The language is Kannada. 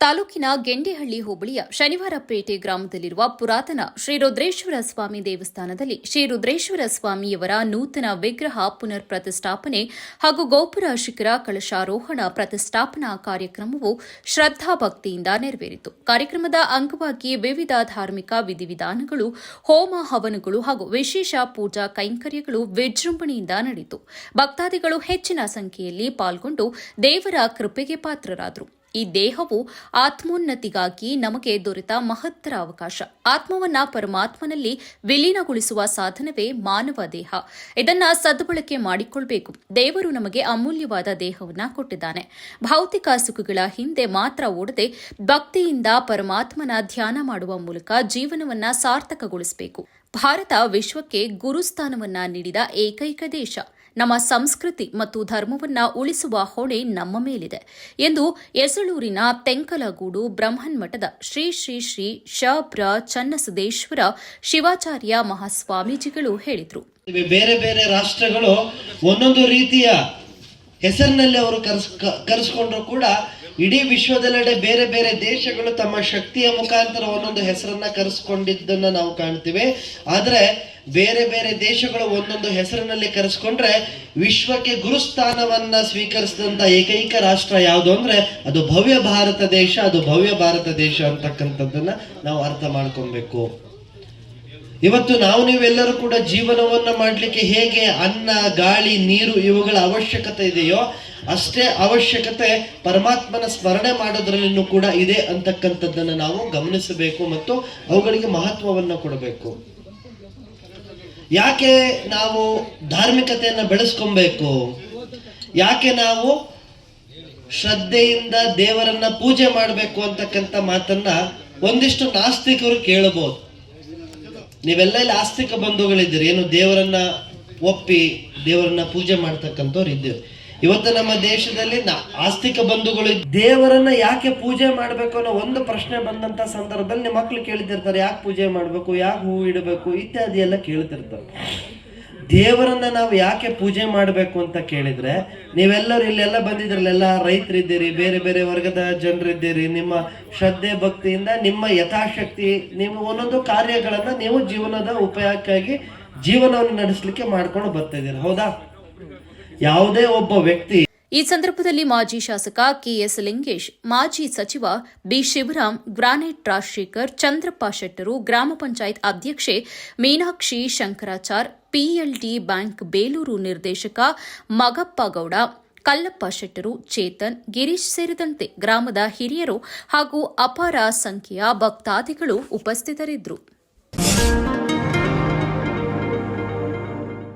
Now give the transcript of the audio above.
ತಾಲೂಕಿನ ಗೆಂಡೇಹಳ್ಳಿ ಹೋಬಳಿಯ ಶನಿವಾರಪೇಟೆ ಗ್ರಾಮದಲ್ಲಿರುವ ಪುರಾತನ ಶ್ರೀ ರುದ್ರೇಶ್ವರ ಸ್ವಾಮಿ ದೇವಸ್ಥಾನದಲ್ಲಿ ಶ್ರೀ ರುದ್ರೇಶ್ವರ ಸ್ವಾಮಿಯವರ ನೂತನ ವಿಗ್ರಹ ಪುನರ್ ಪ್ರತಿಷ್ಠಾಪನೆ ಹಾಗೂ ಗೋಪುರ ಶಿಖರ ಕಳಶಾರೋಹಣ ಪ್ರತಿಷ್ಠಾಪನಾ ಕಾರ್ಯಕ್ರಮವು ಶ್ರದ್ಧಾಭಕ್ತಿಯಿಂದ ನೆರವೇರಿತು. ಕಾರ್ಯಕ್ರಮದ ಅಂಗವಾಗಿ ವಿವಿಧ ಧಾರ್ಮಿಕ ವಿಧಿವಿಧಾನಗಳು, ಹೋಮ ಹವನಗಳು ಹಾಗೂ ವಿಶೇಷ ಪೂಜಾ ಕೈಂಕರ್ಯಗಳು ವಿಜೃಂಭಣೆಯಿಂದ ನಡೆಯಿತು. ಭಕ್ತಾದಿಗಳು ಹೆಚ್ಚಿನ ಸಂಖ್ಯೆಯಲ್ಲಿ ಪಾಲ್ಗೊಂಡು ದೇವರ ಕೃಪೆಗೆ ಪಾತ್ರರಾದರು. ಈ ದೇಹವು ಆತ್ಮೋನ್ನತಿಗಾಗಿ ನಮಗೆ ದೊರೆತ ಮಹತ್ತರ ಅವಕಾಶ. ಆತ್ಮವನ್ನ ಪರಮಾತ್ಮನಲ್ಲಿ ವಿಲೀನಗೊಳಿಸುವ ಸಾಧನವೇ ಮಾನವ ದೇಹ. ಇದನ್ನ ಸದ್ಬಳಕೆ ಮಾಡಿಕೊಳ್ಬೇಕು. ದೇವರು ನಮಗೆ ಅಮೂಲ್ಯವಾದ ದೇಹವನ್ನ ಕೊಟ್ಟಿದ್ದಾನೆ. ಭೌತಿಕ ಸುಖಗಳ ಹಿಂದೆ ಮಾತ್ರ ಓಡದೆ ಭಕ್ತಿಯಿಂದ ಪರಮಾತ್ಮನ ಧ್ಯಾನ ಮಾಡುವ ಮೂಲಕ ಜೀವನವನ್ನ ಸಾರ್ಥಕಗೊಳಿಸಬೇಕು. ಭಾರತ ವಿಶ್ವಕ್ಕೆ ಗುರುಸ್ಥಾನವನ್ನ ನೀಡಿದ ಏಕೈಕ ದೇಶ. ನಮ್ಮ ಸಂಸ್ಕೃತಿ ಮತ್ತು ಧರ್ಮವನ್ನ ಉಳಿಸುವ ಹೊಣೆ ನಮ್ಮ ಮೇಲಿದೆ ಎಂದು ಎಸಳೂರಿನ ತೆಂಕಲಗೂಡು ಬ್ರಹ್ಮನ್ ಮಠದ ಶ್ರೀ ಶ್ರೀ ಶ್ರೀ ಶಬ್ರ ಚನ್ನಸದೇಶ್ವರ ಶಿವಾಚಾರ್ಯ ಮಹಾಸ್ವಾಮೀಜಿಗಳು ಹೇಳಿದರು. ಬೇರೆ ಬೇರೆ ರಾಷ್ಟ್ರಗಳು ಒಂದೊಂದು ರೀತಿಯ ಹೆಸರಿನಲ್ಲಿ ಅವರು ಕರೆಸ್ ಕರೆಸ್ಕೊಂಡ್ರು ಕೂಡ ಇಡೀ ವಿಶ್ವದೆಲ್ಲೆಡೆ ಬೇರೆ ಬೇರೆ ದೇಶಗಳು ತಮ್ಮ ಶಕ್ತಿಯ ಮುಖಾಂತರ ಒಂದೊಂದು ಹೆಸರನ್ನ ಕರೆಸ್ಕೊಂಡಿದ್ದನ್ನ ನಾವು ಕಾಣ್ತೀವಿ. ಆದ್ರೆ ಬೇರೆ ಬೇರೆ ದೇಶಗಳು ಒಂದೊಂದು ಹೆಸರಿನಲ್ಲಿ ಕರೆಸ್ಕೊಂಡ್ರೆ ವಿಶ್ವಕ್ಕೆ ಗುರುಸ್ಥಾನವನ್ನ ಸ್ವೀಕರಿಸಿದಂತ ಏಕೈಕ ರಾಷ್ಟ್ರ ಯಾವುದು ಅಂದ್ರೆ ಅದು ಭವ್ಯ ಭಾರತ ದೇಶ, ಅದು ಭವ್ಯ ಭಾರತ ದೇಶ ಅಂತಕ್ಕಂಥದ್ದನ್ನ ನಾವು ಅರ್ಥ ಮಾಡ್ಕೊಬೇಕು. ಇವತ್ತು ನಾವು ನೀವೆಲ್ಲರೂ ಕೂಡ ಜೀವನವನ್ನು ಮಾಡಲಿಕ್ಕೆ ಹೇಗೆ ಅನ್ನ, ಗಾಳಿ, ನೀರು ಇವುಗಳ ಅವಶ್ಯಕತೆ ಇದೆಯೋ ಅಷ್ಟೇ ಅವಶ್ಯಕತೆ ಪರಮಾತ್ಮನ ಸ್ಮರಣೆ ಮಾಡೋದ್ರಲ್ಲಿನೂ ಕೂಡ ಇದೆ ಅಂತಕ್ಕಂಥದ್ದನ್ನು ನಾವು ಗಮನಿಸಬೇಕು ಮತ್ತು ಅವುಗಳಿಗೆ ಮಹತ್ವವನ್ನು ಕೊಡಬೇಕು. ಯಾಕೆ ನಾವು ಧಾರ್ಮಿಕತೆಯನ್ನು ಬೆಳೆಸ್ಕೊಬೇಕು? ಯಾಕೆ ನಾವು ಶ್ರದ್ಧೆಯಿಂದ ದೇವರನ್ನ ಪೂಜೆ ಮಾಡಬೇಕು ಅಂತಕ್ಕಂಥ ಮಾತನ್ನ ಒಂದಿಷ್ಟು ನಾಸ್ತಿಕರು ಕೇಳಬಹುದು ನೀವೆಲ್ಲ ಇಲ್ಲಿ ಆಸ್ತಿಕ ಬಂಧುಗಳಿದ್ದೀರಿ. ಏನು ದೇವರನ್ನ ಒಪ್ಪಿ ದೇವರನ್ನ ಪೂಜೆ ಮಾಡ್ತಕ್ಕಂಥವ್ರು ಇದ್ದೀವಿ ಇವತ್ತು ನಮ್ಮ ದೇಶದಲ್ಲಿ ಆಸ್ತಿಕ ಬಂಧುಗಳು ದೇವರನ್ನ ಯಾಕೆ ಪೂಜೆ ಮಾಡಬೇಕು ಅನ್ನೋ ಒಂದು ಪ್ರಶ್ನೆ ಬಂದಂತ ಸಂದರ್ಭದಲ್ಲಿ ನಿಮ್ಮ ಮಕ್ಳು ಕೇಳ್ತಿರ್ತಾರೆ ಯಾಕೆ ಪೂಜೆ ಮಾಡಬೇಕು? ಯಾಕೆ ಹೂ ಇಡಬೇಕು? ಇತ್ಯಾದಿ ಎಲ್ಲ ಕೇಳ್ತಿರ್ತಾರೆ. ದೇವರನ್ನ ನಾವು ಯಾಕೆ ಪೂಜೆ ಮಾಡಬೇಕು ಅಂತ ಕೇಳಿದ್ರೆ, ನೀವೆಲ್ಲರೂ ಇಲ್ಲೆಲ್ಲ ಬಂದಿದ್ರಲ್ಲೆಲ್ಲ ರೈತರಿದ್ದೀರಿ, ಬೇರೆ ಬೇರೆ ವರ್ಗದ ಜನರಿದ್ದೀರಿ, ನಿಮ್ಮ ಶ್ರದ್ಧೆ ಭಕ್ತಿಯಿಂದ, ನಿಮ್ಮ ಯಥಾಶಕ್ತಿ ನೀವು ಒಂದೊಂದು ಕಾರ್ಯಗಳನ್ನ ನೀವು ಜೀವನದ ಉಪಯೋಗಕ್ಕಾಗಿ ಜೀವನವನ್ನು ನಡೆಸಲಿಕ್ಕೆ ಮಾಡ್ಕೊಂಡು ಬರ್ತಾ ಇದ್ದೀರಿ, ಹೌದಾ? ಯಾವುದೇ ಒಬ್ಬ ವ್ಯಕ್ತಿ ಈ ಸಂದರ್ಭದಲ್ಲಿ ಮಾಜಿ ಶಾಸಕ ಕೆಎಸ್ ಲಿಂಗೇಶ್, ಮಾಜಿ ಸಚಿವ ಬಿ ಶಿವರಾಮ್ ಗ್ರಾನೈಟ್ ರಾಜಶೇಖರ್, ಚಂದ್ರಪ್ಪ ಶೆಟ್ಟರು, ಗ್ರಾಮ ಪಂಚಾಯತ್ ಅಧ್ಯಕ್ಷೆ ಮೀನಾಕ್ಷಿ ಶಂಕರಾಚಾರ್, ಪಿಎಲ್ಡಿ ಬ್ಯಾಂಕ್ ಬೇಲೂರು ನಿರ್ದೇಶಕ ಮಗಪ್ಪ ಗೌಡ, ಕಲ್ಲಪ್ಪ ಶೆಟ್ಟರು, ಚೇತನ್, ಗಿರೀಶ್ ಸೇರಿದಂತೆ ಗ್ರಾಮದ ಹಿರಿಯರು ಹಾಗೂ ಅಪಾರ ಸಂಖ್ಯೆಯ ಭಕ್ತಾದಿಗಳು ಉಪಸ್ಥಿತರಿದ್ದರು.